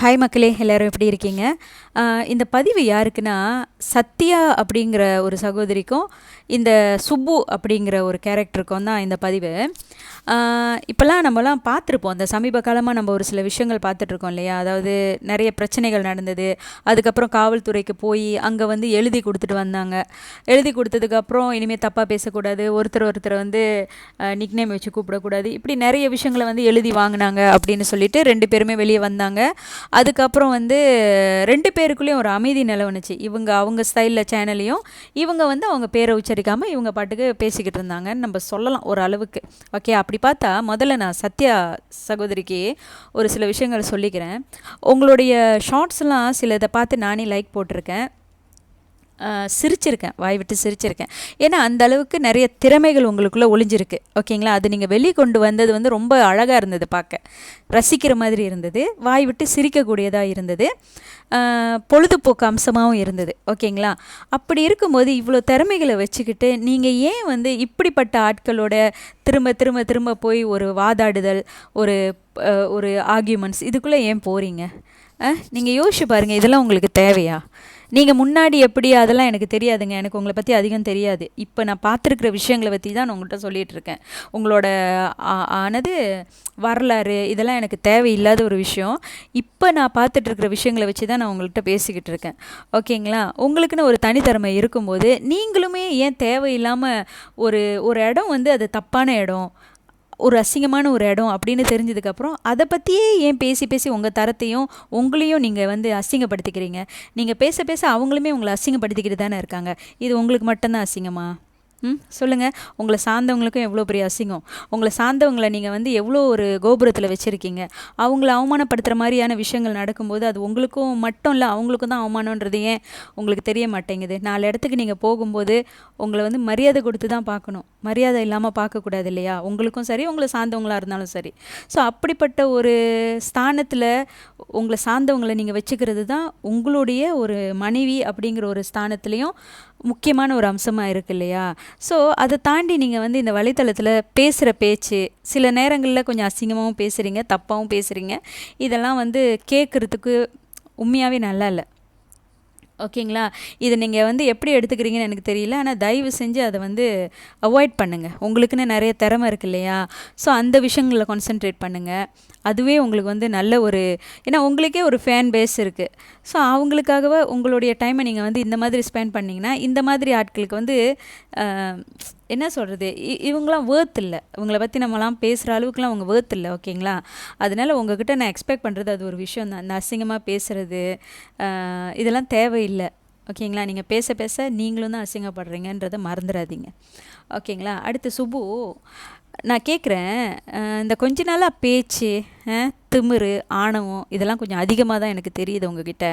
Hi மக்களே எல்லோரும் எப்படி இருக்கீங்க? இந்த பதிவு யாருக்குன்னா சத்யா அப்படிங்கிற ஒரு சகோதரிக்கும் இந்த சுப்பு அப்படிங்கிற ஒரு கேரக்டருக்கும் தான் இந்த பதிவு. இப்போல்லாம் நம்மலாம் பார்த்துருப்போம். அந்த சமீப காலமாக நம்ம ஒரு சில விஷயங்கள் பார்த்துட்ருக்கோம் இல்லையா? அதாவது நிறைய பிரச்சனைகள் நடந்தது. அதுக்கப்புறம் காவல்துறைக்கு போய் அங்கே வந்து எழுதி கொடுத்துட்டு வந்தாங்க. எழுதி கொடுத்ததுக்கப்புறம் இனிமேல் தப்பாக பேசக்கூடாது. ஒருத்தர் ஒருத்தர் வந்து நிக்னேம் வச்சு கூப்பிடக்கூடாது. இப்படி நிறைய விஷயங்களை வந்து எழுதி வாங்கினாங்க அப்படின்னு சொல்லிட்டு ரெண்டு பேருமே வெளியே வந்தாங்க. அதுக்கப்புறம் வந்து ரெண்டு பேருக்குள்ளேயும் ஒரு அமைதி நிலவுனுச்சு. இவங்க அவங்க ஸ்டைலில் சேனலையும் இவங்க வந்து அவங்க பேரை உச்சரிக்காமல் இவங்க பாட்டுக்கு பேசிக்கிட்டு இருந்தாங்கன்னு நம்ம சொல்லலாம் ஒரு அளவுக்கு ஓகே அப்படி பார்த்தா முதல்ல நான் சத்யா சகோதரிக்கு ஒரு சில விஷயங்கள் சொல்லிக்கிறேன். உங்களுடைய ஷார்ட்ஸ்லாம் சில இதை பார்த்து நானே லைக் போட்டிருக்கேன். சிரிச்சிருக்கேன். வாய் விட்டு சிரிச்சிருக்கேன். ஏன்னா அந்த அளவுக்கு நிறைய திறமைகள் உங்களுக்குள்ளே ஒளிஞ்சிருக்கு. ஓகேங்களா? அது நீங்கள் வெளியே கொண்டு வந்தது வந்து ரொம்ப அழகாக இருந்தது பார்க்க. ரசிக்கிற மாதிரி இருந்தது. வாய் விட்டு சிரிக்கக்கூடியதாக இருந்தது. பொழுதுபோக்கு அம்சமாகவும் இருந்தது. ஓகேங்களா? அப்படி இருக்கும்போது இவ்வளோ திறமைகளை வச்சுக்கிட்டு நீங்கள் ஏன் வந்து இப்படிப்பட்ட ஆட்களோட திரும்ப திரும்ப திரும்ப போய் ஒரு வாதாடுதல் ஒரு ஒரு ஆர்கியூமெண்ட்ஸ் இதுக்குள்ளே ஏன் போகிறீங்க நீங்கள் யோசிச்சு பாருங்கள் இதெல்லாம் உங்களுக்கு தேவையா? நீங்கள் முன்னாடி எப்படி அதெல்லாம் எனக்கு தெரியாதுங்க. எனக்கு உங்களை பற்றி அதிகம் தெரியாது. இப்போ நான் பார்த்துருக்குற விஷயங்களை பற்றி தான் நான் உங்கள்கிட்ட சொல்லிகிட்டு இருக்கேன். உங்களோட ஆ- ஆனது வரலாறு இதெல்லாம் எனக்கு தேவையில்லாத ஒரு விஷயம். இப்போ நான் பார்த்துட்ருக்கிற விஷயங்களை வச்சு தான் நான் உங்கள்கிட்ட பேசிக்கிட்டு இருக்கேன். ஓகேங்களா? உங்களுக்குன்னு ஒரு தனித்திறமை இருக்கும்போது நீங்களுமே ஏன் தேவையில்லாமல் ஒரு ஒரு இடம் வந்து அது தப்பான இடம்? ஒரு அசிங்கமான ஒரு இடம் அப்படின்னு தெரிஞ்சதுக்கப்புறம் அதை பற்றியே ஏன் பேசி பேசி உங்கள் தரத்தையும் உங்களையும் நீங்கள் வந்து அசிங்கப்படுத்திக்கிறீங்க? நீங்கள் பேச பேச அவங்களுமே உங்களை அசிங்கப்படுத்திக்கிட்டு தானே இருக்காங்க. இது உங்களுக்கு மட்டும்தான் அசிங்கமா? ம்? சொல்லுங்கள் உங்களை சார்ந்தவங்களுக்கும் எவ்வளோ பெரிய அசிங்கம்? உங்களை சார்ந்தவங்களை நீங்கள் வந்து எவ்வளோ ஒரு கோபுரத்தில் வச்சுருக்கீங்க? அவங்கள அவமானப்படுத்துகிற மாதிரியான விஷயங்கள் நடக்கும்போது அது உங்களுக்கும் மட்டும் இல்லை அவங்களுக்கும் தான் அவமானன்றது ஏன்? உங்களுக்கு தெரிய மாட்டேங்குது. நாலு இடத்துக்கு நீங்கள் போகும்போது உங்களை வந்து மரியாதை கொடுத்து தான் பார்க்கணும். மரியாதை இல்லாமல் பார்க்கக்கூடாது இல்லையா உங்களுக்கும் சரி உங்களை சார்ந்தவங்களாக இருந்தாலும் சரி. ஸோ அப்படிப்பட்ட ஒரு ஸ்தானத்தில் உங்களை சார்ந்தவங்களை நீங்கள் வச்சுக்கிறது தான் உங்களுடைய ஒரு மனைவி அப்படிங்கிற ஒரு ஸ்தானத்துலேயும் முக்கியமான ஒரு அம்சமாக இருக்கு இல்லையா? ஸோ அதை தாண்டி நீங்கள் வந்து இந்த வலைத்தளத்தில் பேசுகிற பேச்சு சில நேரங்களில் கொஞ்சம் அசிங்கமாகவும் பேசுகிறீங்க தப்பாகவும் பேசுகிறீங்க இதெல்லாம் வந்து கேட்குறதுக்கு உண்மையாகவே நல்லா இல்லை. ஓகேங்களா? இதை நீங்கள் வந்து எப்படி எடுத்துக்கிறீங்கன்னு எனக்கு தெரியல. ஆனால் தயவு செஞ்சு அதை வந்து அவாய்ட் பண்ணுங்கள் உங்களுக்குன்னு நிறைய திறமை இருக்கு இல்லையா? ஸோ அந்த விஷயங்களில் கான்சென்ட்ரேட் பண்ணுங்கள் அதுவே உங்களுக்கு வந்து நல்ல ஒரு ஏன்னா உங்களுக்கே ஒரு ஃபேன் பேஸ் இருக்குது ஸோ அவங்களுக்காகவே உங்களுடைய டைமை நீங்கள் வந்து இந்த மாதிரி ஸ்பெண்ட் பண்ணிங்கன்னா இந்த மாதிரி ஆட்களுக்கு வந்து என்ன சொல்கிறது இவங்களாம் வேர்த் இல்லை. இவங்களை பற்றி நம்மலாம் பேசுகிற அளவுக்குலாம் அவங்க வேர்த் இல்லை ஓகேங்களா? அதனால் உங்ககிட்ட நான் எக்ஸ்பெக்ட் பண்ணுறது அது ஒரு விஷயம் தான். இந்த அசிங்கமாக பேசுகிறது இதெல்லாம் தேவையில்லை. ஓகேங்களா? நீங்கள் பேச பேச நீங்களும் தான் அசிங்கப்படுறீங்கன்றதை மறந்துடாதீங்க. ஓகேங்களா? அடுத்து சுபு. நான் கேட்குறேன் இந்த கொஞ்ச நாளாக பேச்சு திமிரு ஆணவம் இதெல்லாம் கொஞ்சம் அதிகமாக தான் எனக்கு தெரியுது உங்ககிட்ட.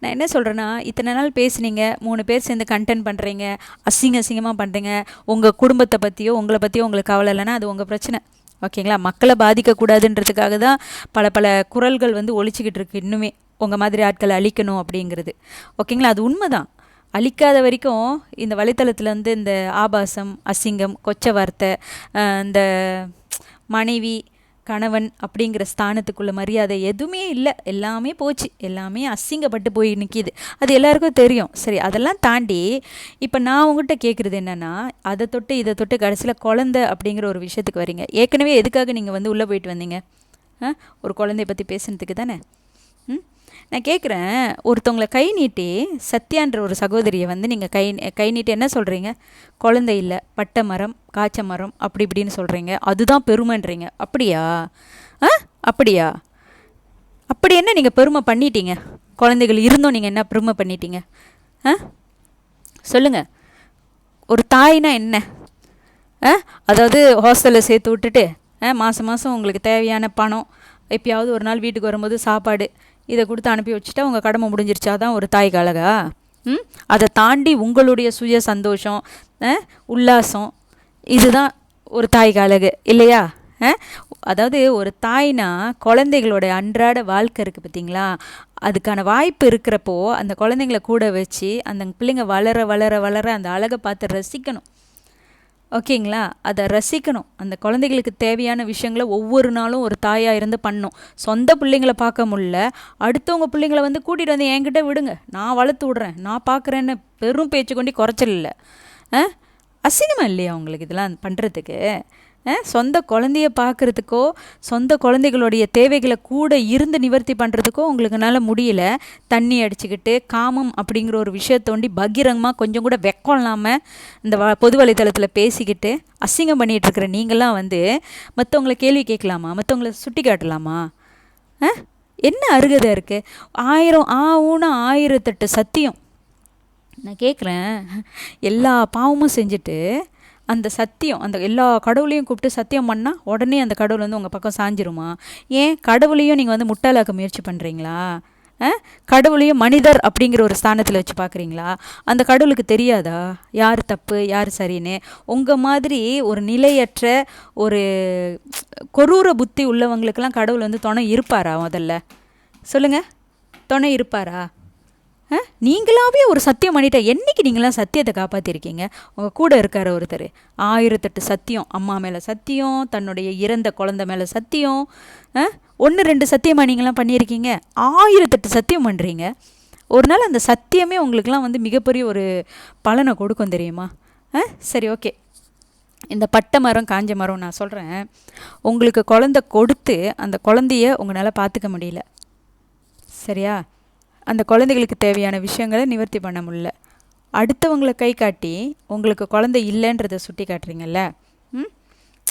நான் என்ன சொல்கிறேன்னா இத்தனை நாள் பேசுனீங்க மூணு பேர் சேர்ந்து கண்டென்ட் பண்ணுறீங்க அசிங்க அசிங்கமாக பண்ணுறீங்க உங்கள் குடும்பத்தை பற்றியோ உங்களை பற்றியோ உங்களுக்கு கவலை இல்லைன்னா அது உங்கள் பிரச்சனை. ஓகேங்களா? மக்களை பாதிக்கக்கூடாதுன்றதுக்காக தான் பல பல குரல்கள் வந்து ஒழிச்சிக்கிட்டு இருக்கு இன்னுமே. உங்கள் மாதிரி ஆட்களை அழிக்கணும் அப்படிங்கிறது. ஓகேங்களா? அது உண்மைதான். அழிக்காத வரைக்கும் இந்த வலைத்தளத்தில் வந்து இந்த ஆபாசம் அசிங்கம் கொச்ச வார்த்தை இந்த மனைவி கணவன் அப்படிங்கிற ஸ்தானத்துக்குள்ள மரியாதை எதுவுமே இல்லை. எல்லாமே போச்சு. எல்லாமே அசிங்கப்பட்டு போய் நிற்கிது அது எல்லாருக்கும் தெரியும். சரி அதெல்லாம் தாண்டி இப்போ நான் உங்கள்கிட்ட கேட்குறது என்னென்னா அதை தொட்டு இதை தொட்டு கடைசியில் குழந்தை அப்படிங்கிற ஒரு விஷயத்துக்கு வரீங்க. ஏற்கனவே எதுக்காக நீங்கள் வந்து உள்ளே போயிட்டு வந்தீங்க? ஒரு குழந்தைய பற்றி பேசுனதுக்கு தானே? நான் கேட்குறேன் ஒருத்தவங்களை கை நீட்டி சத்யான்ற ஒரு சகோதரியை வந்து நீங்கள் கை கை நீட்டி என்ன சொல்கிறீங்க குழந்தை இல்லை பட்டை மரம் காய்ச்ச மரம் அப்படி இப்படின்னு சொல்கிறீங்க அதுதான் பெருமைன்றீங்க. அப்படியா? ஆ? அப்படியா? அப்படி என்ன நீங்கள் பெருமை பண்ணிட்டீங்க? குழந்தைகள் இருந்தும் நீங்கள் என்ன பெருமை பண்ணிட்டீங்க? ஆ? சொல்லுங்கள் ஒரு தாய்னா என்ன? ஆ? அதாவது ஹாஸ்டலில் சேர்த்து விட்டுட்டு ஆ மாதம் மாதம் உங்களுக்கு தேவையான பணம் எப்பயாவது ஒரு நாள் வீட்டுக்கு வரும்போது சாப்பாடு இதை கொடுத்து அனுப்பி வச்சுட்டா உங்கள் கடமை முடிஞ்சிருச்சா. தான் ஒரு தாய் கழகா? ம்? அதை தாண்டி உங்களுடைய சுய சந்தோஷம் உல்லாசம் இதுதான் ஒரு தாய் கழகு இல்லையா? ஆ? அதாவது ஒரு தாய்னா குழந்தைகளோட அன்றாட வாழ்க்கை இருக்குது பார்த்தீங்களா? அதுக்கான வாய்ப்பு இருக்கிறப்போ அந்த குழந்தைங்கள கூட வச்சு அந்த பிள்ளைங்க வளர வளர வளர அந்த அழகை பார்த்து ரசிக்கணும். ஓகேங்களா? அதை ரசிக்கணும். அந்த குழந்தைகளுக்கு தேவையான விஷயங்களை ஒவ்வொரு நாளும் ஒரு தாயாக இருந்து பண்ணும். சொந்த பிள்ளைங்களை பார்க்க முடில அடுத்தவங்க பிள்ளைங்களை வந்து கூட்டிகிட்டு வந்து என்கிட்ட விடுங்க. நான் வளர்த்து விட்றேன். நான் பார்க்குறேன்னு பெரும் பேச்சு கொண்டு குறைச்சல் இல்லை. ஆ? அசிங்கமாக இல்லையா உங்களுக்கு இதெல்லாம் பண்ணுறதுக்கு சொந்த குழந்தைய பார்க்குறதுக்கோ சொந்த குழந்தைகளுடைய தேவைகளை கூட இருந்து நிவர்த்தி பண்ணுறதுக்கோ உங்களுக்குனால முடியல. தண்ணி அடிச்சுக்கிட்டு காமம் அப்படிங்கிற ஒரு விஷயத்தோண்டி பகிரங்கமாக கொஞ்சம் கூட வெக்கம் இல்லாமல் இந்த வ பொது வலைத்தளத்தில் பேசிக்கிட்டு அசிங்கம் பண்ணிகிட்டு இருக்கிற நீங்களாம் வந்து மற்றவங்கள கேள்வி கேட்கலாமா? மற்றவங்கள சுட்டி காட்டலாமா? என்ன அருகதை இருக்குது ஆயிரம் ஆ ஊனா ஆயிரத்தெட்டு சத்தியம். நான் கேட்குறேன். எல்லா பாவமும் செஞ்சுட்டு அந்த சத்தியம் அந்த எல்லா கடவுளையும் கூப்பிட்டு சத்தியம் பண்ணால் உடனே அந்த கடவுள் வந்து உங்கள் பக்கம் சாஞ்சிருமா? ஏன் கடவுளையும் நீங்கள் வந்து முட்டாளாக்க முயற்சி பண்ணுறீங்களா கடவுளையும் மனிதர் அப்படிங்கிற ஒரு ஸ்தானத்தில் வச்சு பார்க்குறீங்களா அந்த கடவுளுக்கு தெரியாதா? யார் தப்பு யார் சரின்னு? உங்கள் மாதிரி ஒரு நிலையற்ற ஒரு கொரூர புத்தி உள்ளவங்களுக்கெல்லாம் கடவுள் வந்து துணை இருப்பாரா முதல்ல? சொல்லுங்கள் துணை இருப்பாரா? நீங்களாவே ஒரு சத்தியம் பண்ணிட்ட என்றைக்கு நீங்களாம் சத்தியத்தை காப்பாற்றிருக்கீங்க உங்கள் கூட இருக்கார் ஒருத்தர். ஆயிரத்தெட்டு சத்தியம். அம்மா மேலே சத்தியம் தன்னுடைய இறந்த குழந்த மேலே சத்தியம். ஒன்று ரெண்டு சத்தியமாக நீங்களாம் பண்ணியிருக்கீங்க? ஆயிரத்தெட்டு சத்தியம் பண்ணுறீங்க ஒரு நாள் அந்த சத்தியமே உங்களுக்கெலாம் வந்து மிகப்பெரிய ஒரு பலனை கொடுக்கும் தெரியுமா? சரி ஓகே. இந்த பட்டை மரம் காஞ்ச மரம் நான் சொல்கிறேன் உங்களுக்கு குழந்த கொடுத்து அந்த குழந்தைய உங்களால் பார்த்துக்க முடியல. சரியா? அந்த குழந்தைகளுக்கு தேவையான விஷயங்களை நிவர்த்தி பண்ண முடில அடுத்தவங்களை கை காட்டி உங்களுக்கு குழந்தை இல்லைன்றதை சுட்டி காட்டுறீங்கல்ல? ம்?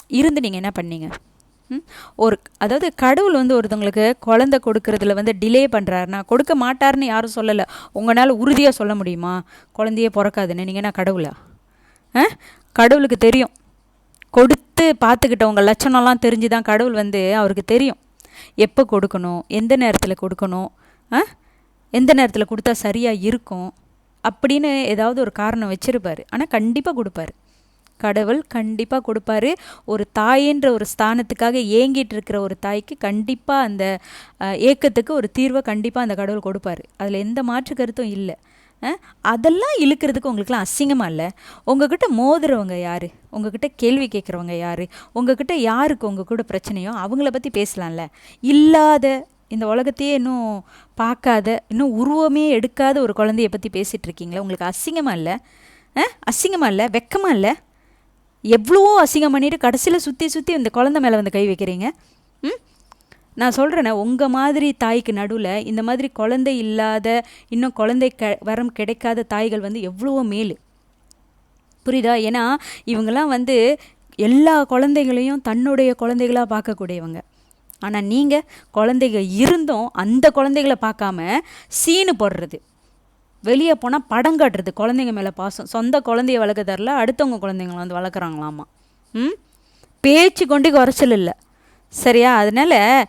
இருந்து நீங்கள் என்ன பண்ணீங்க? ஒரு அதாவது கடவுள் வந்து ஒருத்தவங்களுக்கு குழந்த கொடுக்கறதுல வந்து டிலே பண்ணுறாருனா கொடுக்க மாட்டார்னு யாரும் சொல்லலை. உங்களால் உறுதியாக சொல்ல முடியுமா? குழந்தையே பிறக்காதுன்னு. நீங்கள் என்ன கடவுளா? ஆ? கடவுளுக்கு தெரியும். கொடுத்து பார்த்துக்கிட்டவங்க லட்சணம்லாம் தெரிஞ்சு தான் கடவுள் வந்து அவருக்கு தெரியும். எப்போ கொடுக்கணும்? எந்த நேரத்தில் கொடுக்கணும்? ஆ? எந்த நேரத்தில் கொடுத்தா சரியாக இருக்கும்? அப்படின்னு ஏதாவது ஒரு காரணம் வச்சுருப்பார். ஆனால் கண்டிப்பாக கொடுப்பாரு. கடவுள் கண்டிப்பாக கொடுப்பாரு. ஒரு தாயின்ற ஒரு ஸ்தானத்துக்காக ஏங்கிட்டு இருக்கிற ஒரு தாய்க்கு கண்டிப்பாக அந்த ஏக்கத்துக்கு ஒரு தீர்வை கண்டிப்பாக அந்த கடவுள் கொடுப்பாரு. அதில் எந்த மாற்று கருத்தும் இல்லை. அதெல்லாம் இழுக்கிறதுக்கு உங்களுக்குலாம் அசிங்கமாக இல்லை? உங்ககிட்ட மோதுறவங்க யார்? உங்ககிட்ட கேள்வி கேட்குறவங்க யார்? உங்ககிட்ட யாருக்கு உங்கள் கூட பிரச்சனையோ? அவங்கள பற்றி பேசலாம்ல. இல்லாத இந்த உலகத்தையே இன்னும் பார்க்காத இன்னும் உருவமே எடுக்காத ஒரு குழந்தைய பற்றி பேசிகிட்டு இருக்கீங்களா? உங்களுக்கு அசிங்கமாக இல்லை? அசிங்கமாக இல்லை? வெக்கமாக இல்லை? எவ்வளவோ அசிங்கம் பண்ணிவிட்டு கடைசியில் சுற்றி சுற்றி இந்த குழந்த மேலே வந்து கை வைக்கிறீங்க. ம்? நான் சொல்கிறேனே உங்கள் மாதிரி தாய்க்கு நடுவில் இந்த மாதிரி குழந்தை இல்லாத இன்னும் குழந்தை க வரம் கிடைக்காத தாய்கள் வந்து எவ்வளவோ மேல். புரியுதா? ஏன்னா இவங்கெல்லாம் வந்து எல்லா குழந்தைகளையும் தன்னுடைய குழந்தைகளாக பார்க்கக்கூடியவங்க. ஆனால் நீங்கள் குழந்தைங்க இருந்தும் அந்த குழந்தைகளை பார்க்காம சீனு போடுறது. வெளியே போனால் படம் காட்டுறது குழந்தைங்க மேலே பாசம். சொந்த குழந்தைய வளர்க்க தரல அடுத்தவங்க குழந்தைங்கள வந்து வளர்க்குறாங்களாமா? ம்? பேச்சு கொண்டு குறைச்சல் இல்லை. சரியா? அதனால்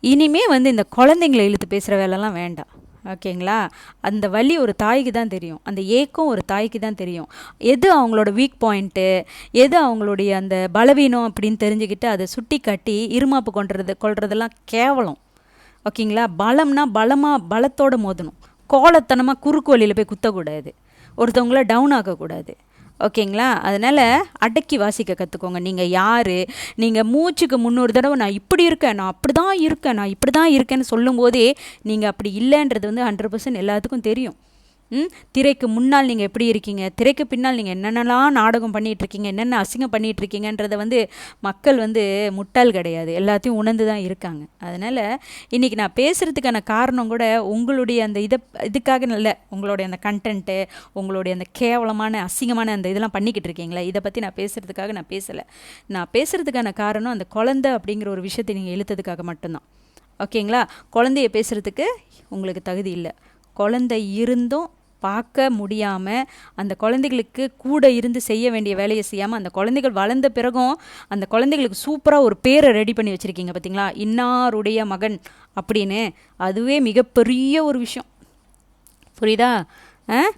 இனிமே வந்து இந்த குழந்தைங்களை இழுத்து பேசுகிற வேலைலாம் வேண்டாம். ஓகேங்களா? அந்த வலி ஒரு தாய்க்கு தான் தெரியும். அந்த ஏக்கம் ஒரு தாய்க்கு தான் தெரியும். எது அவங்களோட வீக் பாயிண்ட்டு எது அவங்களுடைய அந்த பலவீனம் அப்படின்னு தெரிஞ்சுக்கிட்டு அதை சுட்டி காட்டி இருமாப்பு கொண்டுறது கொள்றதெல்லாம் கேவலம். ஓகேங்களா? பலம்னா பலமாக பலத்தோடு மோதணும். கோலத்தனமாக குறுக்கு வழியில் போய் குத்தக்கூடாது. ஒருத்தவங்கள டவுன் ஆகக்கூடாது ஓகேங்களா? அதனால் அடக்கி வாசிக்க கற்றுக்கோங்க நீங்கள் யார்? நீங்கள் மூச்சுக்கு முன்னூறு தடவை நான் இப்படி இருக்கேன் நான் அப்படி தான் இருக்கேன் நான் இப்படி தான் இருக்கேன்னு சொல்லும்போதே நீங்கள் அப்படி இல்லைன்றது வந்து ஹண்ட்ரட் பர்சன்ட் எல்லாத்துக்கும் தெரியும். திரைக்கு முன்னால் நீங்கள் எப்படி இருக்கீங்க? திரைக்கு பின்னால் நீங்கள் என்னென்னலாம் நாடகம் பண்ணிகிட்ருக்கீங்க என்னென்ன அசிங்கம் பண்ணிகிட்ருக்கீங்கன்றதை வந்து மக்கள் வந்து முட்டாள் கிடையாது. எல்லாத்தையும் உணர்ந்து தான் இருக்காங்க. அதனால் இன்றைக்கி நான் பேசுகிறதுக்கான காரணம் கூட உங்களுடைய அந்த இதை இதுக்காக நல்ல உங்களுடைய அந்த கண்டென்ட்டு உங்களுடைய அந்த கேவலமான அசிங்கமான அந்த இதெல்லாம் பண்ணிக்கிட்டு இருக்கீங்களா இதை பற்றி நான் பேசுகிறதுக்காக நான் பேசலை. நான் பேசுகிறதுக்கான காரணம் அந்த குழந்தை அப்படிங்கிற ஒரு விஷயத்தை நீங்கள் இழுத்ததுக்காக மட்டும்தான். ஓகேங்களா? குழந்தைய பேசுகிறதுக்கு உங்களுக்கு தகுதி இல்லை. குழந்தை இருந்தும் பார்க்க முடியாமல் அந்த குழந்தைகளுக்கு கூட இருந்து செய்ய வேண்டிய வேலையை செய்யாமல் அந்த குழந்தைகள் வளர்ந்த பிறகும் அந்த குழந்தைகளுக்கு சூப்பராக ஒரு பேரை ரெடி பண்ணி வச்சுருக்கீங்க பார்த்தீங்களா இன்னாருடைய மகன் அப்படின்னு. அதுவே மிகப்பெரிய ஒரு விஷயம். புரியுதா?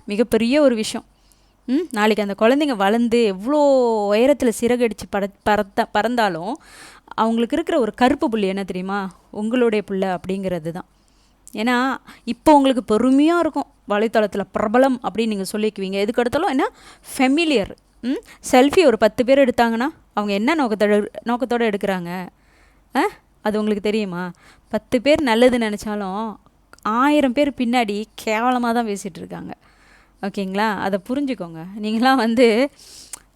மிகப்பெரிய ஒரு விஷயம். ம்? நாளைக்கு அந்த குழந்தைங்க வளர்ந்து எவ்வளோ உயரத்தில் சிறகடிச்சு பற பறத்த பறந்தாலும் அவங்களுக்கு இருக்கிற ஒரு கருப்பு புள்ளி என்ன தெரியுமா? உங்களுடைய புள்ள அப்படிங்கிறது தான் ஏன்னா இப்போ உங்களுக்கு பொறுமையாக இருக்கும். வலைத்தளத்தில் பிரபலம் அப்படின்னு நீங்கள் சொல்லிக்குவீங்க. எதுக்கு எடுத்தாலும் என்ன? ஃபெமிலியர் ம்? செல்ஃபி ஒரு பத்து பேர் எடுத்தாங்கன்னா அவங்க என்ன நோக்கத்தோட நோக்கத்தோடு எடுக்கிறாங்க? ஆ? அது உங்களுக்கு தெரியுமா? பத்து பேர் நல்லது நினச்சாலும் ஆயிரம் பேர் பின்னாடி கேவலமாக தான் பேசிகிட்டு இருக்காங்க. ஓகேங்களா? அதை புரிஞ்சுக்கோங்க. நீங்களாம் வந்து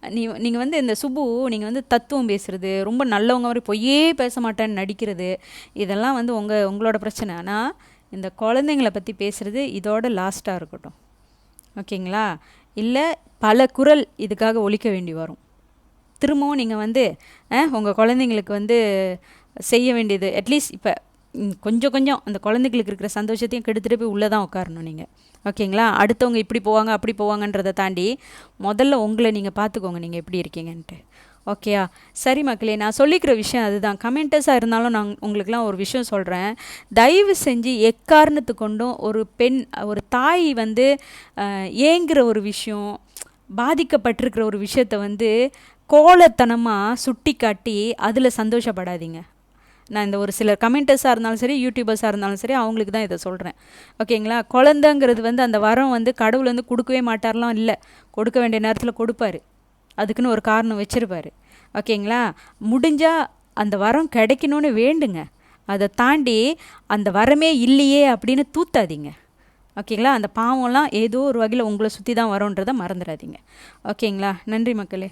நீ நீங்கள் வந்து இந்த சுப்பு நீங்கள் வந்து தத்துவம் பேசுகிறது ரொம்ப நல்லவங்க மாதிரி பொய்யே பேச மாட்டேன்னு நடிக்கிறது இதெல்லாம் வந்து உங்கள் உங்களோட பிரச்சனை. ஆனால் இந்த குழந்தைங்கள பற்றி பேசுகிறது இதோட லாஸ்ட்டாக இருக்கட்டும். ஓகேங்களா? இல்லை பல குரல் இதுக்காக ஒழிக்க வேண்டி வரும். திரும்பவும் நீங்கள் வந்து உங்கள் குழந்தைங்களுக்கு வந்து செய்ய வேண்டியது அட்லீஸ்ட் இப்போ கொஞ்சம் கொஞ்சம் அந்த குழந்தைங்களுக்கு இருக்கிற சந்தோஷத்தையும் கெடுத்துட்டு போய் உள்ளே தான் உட்காரணும் நீங்கள் ஓகேங்களா? அடுத்தவங்க இப்படி போவாங்க அப்படி போவாங்கன்றதை தாண்டி முதல்ல உங்களை நீங்கள் பார்த்துக்கோங்க நீங்கள் எப்படி இருக்கீங்கன்ட்டு. ஓகேயா? சரி மக்களே நான் சொல்லிக்கிற விஷயம் அதுதான். கமெண்டர்ஸாக இருந்தாலும் நான் உங்களுக்குலாம் ஒரு விஷயம் சொல்கிறேன் தயவு செஞ்சு எக்காரணத்து கொண்டும் ஒரு பெண் ஒரு தாய் வந்து ஏங்குற ஒரு விஷயம் பாதிக்கப்பட்டிருக்கிற ஒரு விஷயத்த வந்து கோலத்தனமாக சுட்டி காட்டி அதில் சந்தோஷப்படாதீங்க. நான் இந்த ஒரு சில கமெண்டர்ஸாக இருந்தாலும் சரி யூடியூபர்ஸாக இருந்தாலும் சரி அவங்களுக்கு தான் இதை சொல்கிறேன் ஓகேங்களா? குழந்தைங்கிறது வந்து அந்த வரம் வந்து கடவுள் வந்து கொடுக்கவே மாட்டார்லாம் இல்லை. கொடுக்க வேண்டிய நேரத்தில் கொடுப்பாரு. அதுக்குன்னு ஒரு காரணம் வச்சுருப்பார். ஓகேங்களா? முடிஞ்சால் அந்த வரம் கிடைக்கணும்னு வேண்டுங்க. அதை தாண்டி அந்த வரமே இல்லையே அப்படின்னு தூத்தாதீங்க. ஓகேங்களா? அந்த பாவம்லாம் ஏதோ ஒரு வகையில் உங்களை சுற்றி தான் வரோன்றதை மறந்துடாதீங்க. ஓகேங்களா? நன்றி மக்களே.